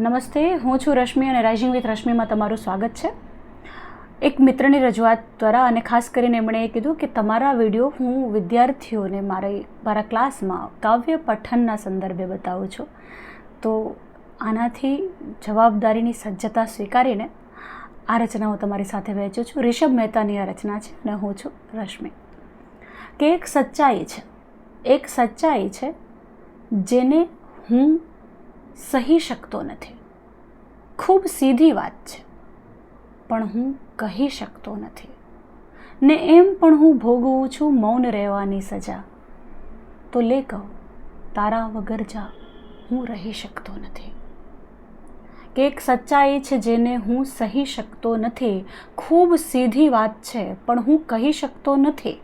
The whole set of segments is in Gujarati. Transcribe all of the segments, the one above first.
નમસ્તે, હું છું રશ્મિ અને રાઇઝિંગ વિથ રશ્મિમાં તમારું સ્વાગત છે. એક મિત્રની રજૂઆત દ્વારા અને ખાસ કરીને એમણે એ કીધું કે તમારા વીડિયો હું વિદ્યાર્થીઓને મારી મારા ક્લાસમાં કાવ્ય પઠનના સંદર્ભે બતાવું છું. તો આનાથી જવાબદારીની સજ્જતા સ્વીકારીને આ રચના હું તમારી સાથે વહેંચું છું. રિષભ મહેતાની આ રચના છે અને હું છું રશ્મિ. કે એક સચ્ચાઈ છે. એક સચ્ચાઈ છે જેને હું સહી શકતો નથી. ખૂબ સીધી વાત છે, પણ હું કહી શકતો નથી. ને એમ પણ હું ભોગવું છું મૌન રહેવાની સજા. તો લે કહું, તારા વગર જા હું રહી શકતો નથી. કે એક સચ્ચાઈ છે જેને હું સહી શકતો નથી. ખૂબ સીધી વાત છે, પણ હું કહી શકતો નથી.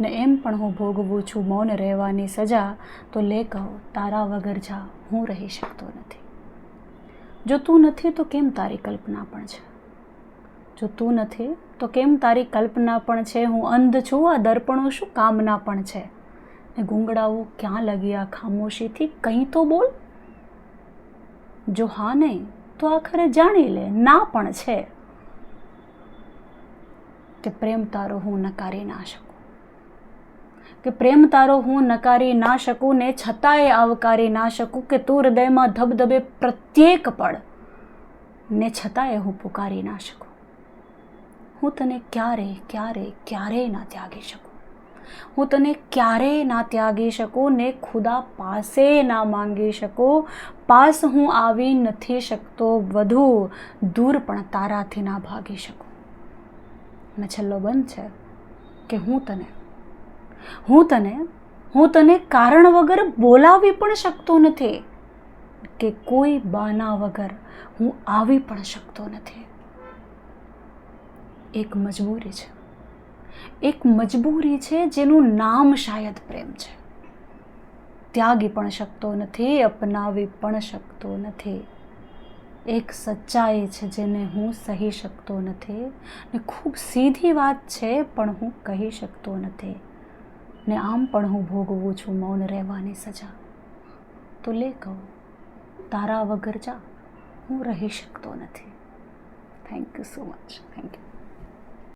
ને એમ પણ હું ભોગવું છું મૌન રહેવાની સજા, તો લે કહો તારા વગર જા, હું રહી શકતો નથી. જો તું નથી, તો કેમ તારી કલ્પના પણ છે? જો તું નથી, તો કેમ તારી કલ્પના પણ છે? હું અંધ છું, આ દર્પણો શું કામના પણ છે? ને ગુંગળાવું ક્યાં લગી આ ખામોશીથી? કંઈ તો બોલ. જો હા નહીં, તો આખરે જાણી લે, ના પણ છે. કે પ્રેમ તારો હું નકારી ના શકું. કે પ્રેમ તારો હું નકારી ના શકું ને છતાંય આવકારી ના શકું કે તું હૃદયમાં ધબધબે પ્રત્યેક પળ ને છતાંય હું પુકારી ના શકું. હું તને ક્યારે ક્યારે ક્યારેય ના ત્યાગી શકું? હું તને ક્યારેય ના ત્યાગી શકું ને ખુદા પાસે ના માંગી શકું? પાસ હું આવી નથી શકતો વધુ, દૂર પણ તારાથી ના ભાગી શકું. અને છેલ્લો બંધ છે કે હું તને હું તને હું તને કારણ વગર બોલાવી પણ શકતો નથી કે કોઈ બાના વગર હું આવી પણ શકતો નથી. એક મજબૂરી છે. એક મજબૂરી છે જેનું નામ શાયદ પ્રેમ છે. ત્યાગી પણ શકતો નથી, અપનાવી પણ શકતો નથી. એક સચ્ચાઈ છે જેને હું સહી શકતો નથી ને ખૂબ સીધી વાત છે પણ હું કહી શકતો નથી. ને આમ પણ હું ભોગવું છું મૌન રહેવાની સજા. તો લે કહું, તારા વગર જા, હું રહી શકતો નથી. Thank you so much thank you